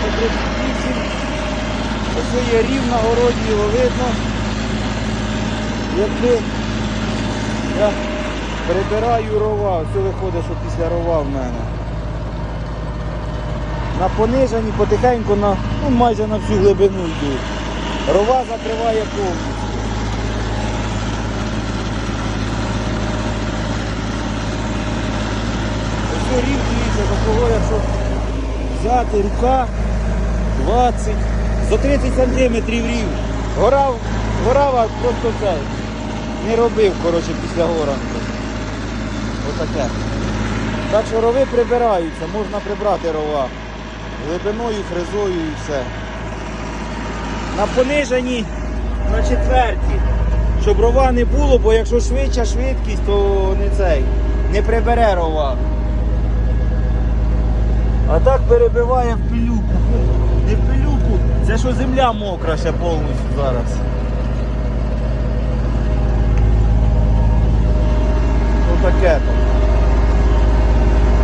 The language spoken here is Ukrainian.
по 38. Ось є рів на городі, його видно. Якби я прибираю рова, все виходить, що після рова в мене. На пониженні потихеньку на, ну, майже на всю глибину йду. Рова закриває повністю. Ось рів дивіться, такого, якщо взяти рука 20, за 30 сантиметрів рів. Горав, горав, а просто це. Не робив, коротше, після горанки. Отаке. Так що рови прибираються, можна прибрати рова. Глибиною, фрезою і все. На пониженні на четверті. Щоб рова не було, бо якщо швидша швидкість, то не цей, не прибере рова. А так перебиває в пилюку що земля мокра ще повністю зараз. Отаке.